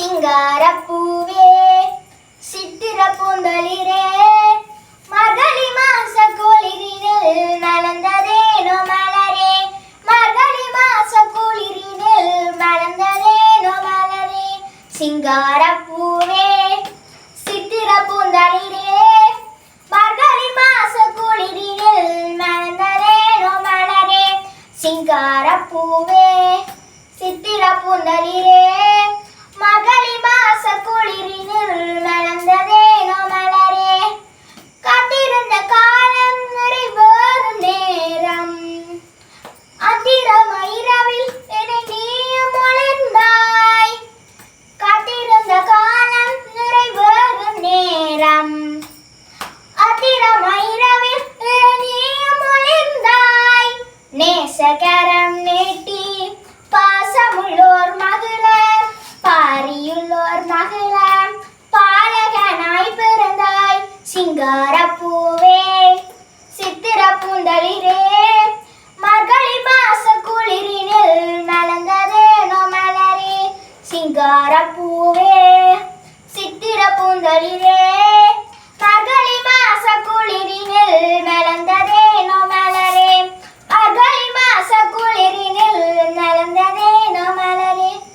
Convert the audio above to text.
சிங்காரப்பூவே சித்திர பூந்தளிரே மகளி மாச குளிரினில் மலர்ந்ததேனோ மலரே மகளி மாச குளிரினில் மலர்ந்ததேனோ மலரே சிங்காரப்பூவே சித்திர பூந்தளிரே மகளி மாச குளிரினில் மலர்ந்ததேனோ மலரே சிங்காரப்பூவே சித்திர பூந்தளிரே. நேசகரம் நீட்டி பாசமுள்ளோர் மகளர் பாரியுள்ளோர் மகளர் பாலகனாய் பிறந்தாய் சிங்கார பூவே சித்திர பூந்தளிரே மகளி மாச குளிரினில் மலர்ந்ததேனோ மலரே சிங்கார பூவே சித்திர பூந்தளிரே